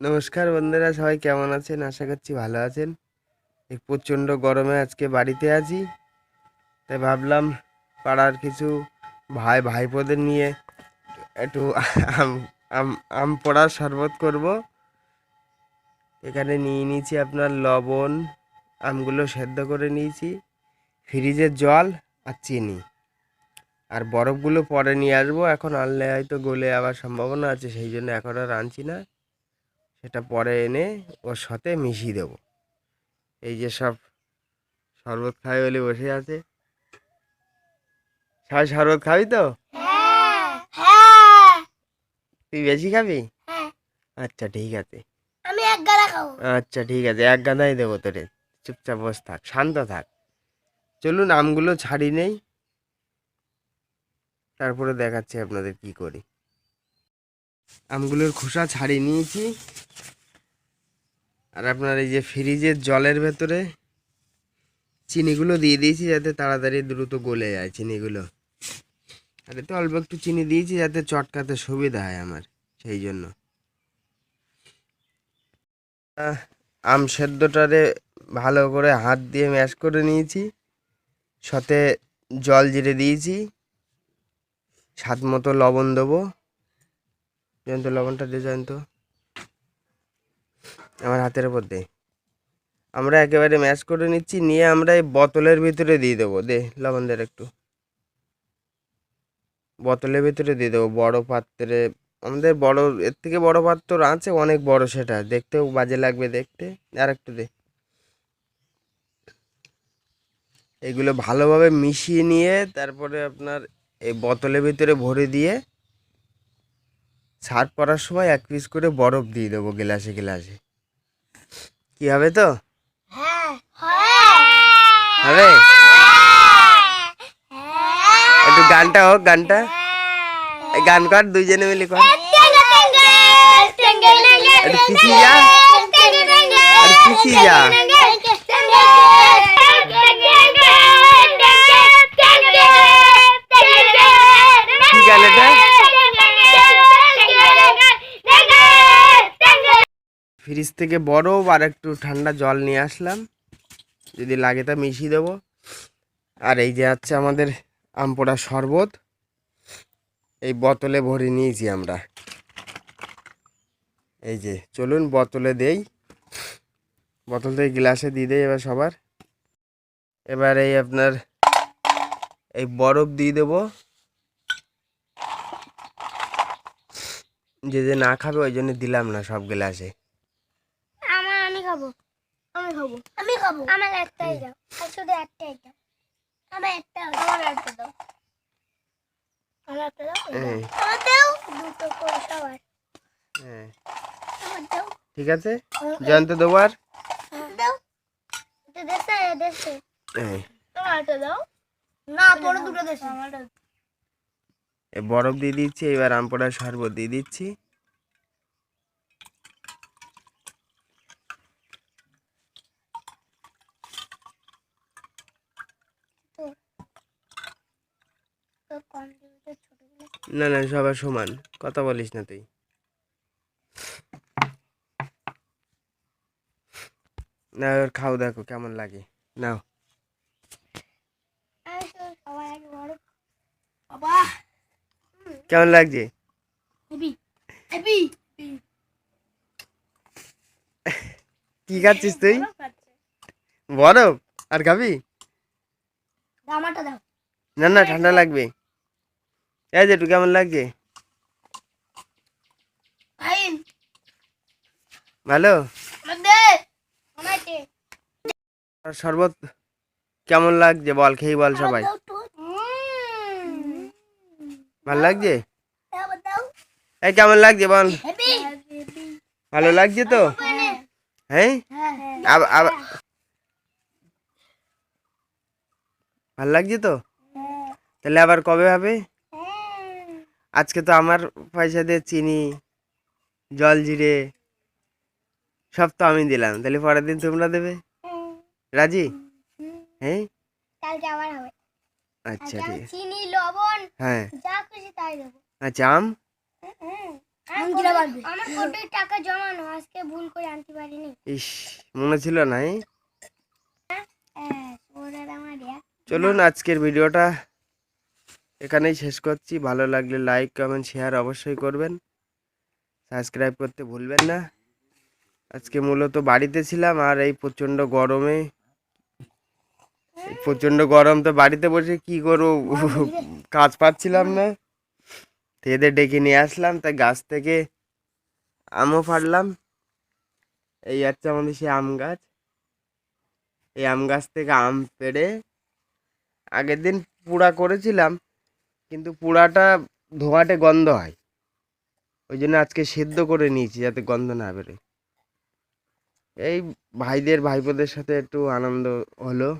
নমস্কার বন্ধুরা, সবাই কেমন আছেন? আশা করছি ভালো আছেন। এই প্রচণ্ড গরমে আজকে বাড়িতে আছি। তাই ভাবলাম পাড়ার কিছু ভাই, ভাইপোদের নিয়ে একটু আম আম আম পোড়ার শরবত করব। এখানে নিয়ে নিয়েছি আপনার লবণ, আমগুলো সেদ্ধ করে নিয়েছি ফ্রিজের জল আর চিনি। আর বরফগুলো পরে নিয়ে আসব। এখন আনলে হয়তো গলে আবার সম্ভাবনা আছে, সেই জন্য এখন আর আনছি না। সেটা পরে এনে ওর সাথে মিশিয়ে দেব। এই যে সব শরবত খাই বলে বসে আছে। সবাই শরবত খাবি তো? তুই বেশি খাবি? আচ্ছা ঠিক আছে। আমি এক গাদা খাব। আচ্ছা ঠিক আছে এক গাদাই দেবো তোরে। চুপচাপ বস থাক শান্ত থাক। চলুন আমগুলো ছাড়ি নেই। তারপরে দেখাচ্ছি আপনাদের কি করি। আমগুলোর খোসা ছাড়িয়ে নিয়েছি। আর আপনার এই যে ফ্রিজের জলের ভেতরে চিনিগুলো দিয়ে দিয়েছি যাতে তাড়াতাড়ি দ্রুত গলে যায় চিনিগুলো। আর এতে অল্প একটু চিনি দিয়েছি যাতে চটকাতে সুবিধা হয় আমার, সেই জন্য। আম সেদ্ধটারে ভালো করে হাত দিয়ে ম্যাশ করে নিয়েছি। সাথে জল জিরে দিয়েছি। স্বাদ মতো লবণ দেবো। জয়ন্ত লবণটা দিয়ে জয়ন্ত। আমার হাতের উপর দে আমরা একেবারে ম্যাশ করে নিচ্ছি, নিয়ে আমরা এই বোতলের ভিতরে দিয়ে দেবো। দে, লবণ দের একটু। বোতলের ভিতরে দিয়ে দেবো। বড় পাত্রে, আমাদের বড়, এর থেকে বড় পাত্র আছে, অনেক বড় সেটা। দেখতেও বাজে লাগবে দেখতে। আর একটু দে। এগুলো ভালোভাবে মিশিয়ে নিয়ে, তারপরে আপনার এই বোতলের ভিতরে ভরে দিয়ে ছাড় পড়ার সময় এক পিস করে বরফ দিয়ে দেবো গ্লাসে গ্লাসে। কি হবে তো? হ্যাঁ। হবে? একটু গানটা হোক গানটা। গান কর দুইজনে মিলে কর। একটু পিছিয়ে যা। একটু পিছিয়ে যা। ফ্রিজ থেকে বরফ আর একটু ঠান্ডা জল নিয়ে আসলাম। যদি লাগে তা মিশিয়ে দেবো। আর এই যে হচ্ছে আমাদের আম পোড়া শরবত। এই বোতলে ভরে নিয়েছি আমরা। এই যে, চলুন বোতলে দেই। বোতল থেকে গ্লাসে দিয়ে দেই এবার সবার। এবার এই আপনার এই বরফ দিয়ে দেবো। যে যে না খাবে ওই জন্য দিলাম না সব গ্লাসে। খাব? আমি খাব। আমি খাব। আমার একটাই দাও। আর শুধু একটাই দাও। আমার একটা আমার একটা দাও। আমার একটা দাও আমার দাও। দুটো করে সবার। আমার দাও। ঠিক আছে? জয়ন্ত দেবো আর দাও। দেশে দেশে। হ্যাঁ তোমার একটা দাও। না তোর দুটো দেশে। এ বরফ দিয়ে দিচ্ছি এবার আম পোড়ার শরবত দিয়ে দিচ্ছি। না না, সবার সমান। কথা বলিস না তুই। না, এবার খাও, দেখো কেমন লাগে। নাও। কেমন লাগছে? কি খাচ্ছিস তুই? বরফ। আর খাবি? আমারটা দাও। না না ঠান্ডা লাগবে। এই যে একটু কেমন লাগছে? ভালো? শরবত কেমন লাগছে? বল খেয়ে বল সবাই। ভালো লাগছে? এই কেমন লাগছে বল? ভালো লাগছে তো? হ্যাঁ। হ্যাঁ? ভালো লাগছে তো? তাহলে আবার কবে হবে? আজকে তো আমার পয়সা দিয়ে চিনি জল জিরে সব তো আমি দিলাম। তাহলে পরের দিন তোমরা দেবে। রাজি? হ্যাঁ? কালকে আবার হবে। আচ্ছা ঠিক আছে। চিনি লবণ হ্যাঁ। যা খুশি তাই দেবো। আচ্ছা আম? হুম আমার কোটি টাকা জমানো আজকে ভুল করে আনতে পারিনি। ইস মনে ছিল না হ্যাঁ? ওরা আমার চলুন আজকের ভিডিওটা এখানেই শেষ করছি। ভালো লাগলে লাইক কমেন্ট শেয়ার অবশ্যই করবেন। সাবস্ক্রাইব করতে ভুলবেন না। আজকে মূলত বাড়িতে ছিলাম আর এই প্রচণ্ড গরমে প্রচণ্ড গরম তো বাড়িতে বসে কি করব? কাজ পাচ্ছিলাম না। এদের ডেকে নিয়ে আসলাম, তাই গাছ থেকে আমও ফাড়লাম। এই হচ্ছে আমাদের সেই আম গাছ। এই আম গাছ থেকে আম পেড়ে আগের দিন পুড়া করেছিলাম, কিন্তু পুড়াটা ধোঁয়াটে গন্ধ হয়। ওই জন্য আজকে সেদ্ধ করে নিয়েছি যাতে গন্ধ না বেরোয়। এই ভাইদের ভাইপোদের সাথে একটু আনন্দ হলো।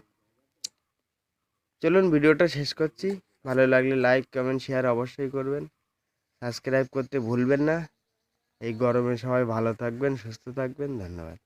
চলুন ভিডিওটা শেষ করছি। ভালো লাগলে লাইক কমেন্ট শেয়ার অবশ্যই করবেন। সাবস্ক্রাইব করতে ভুলবেন না। এই গরমে সবাই ভালো থাকবেন, সুস্থ থাকবেন। ধন্যবাদ।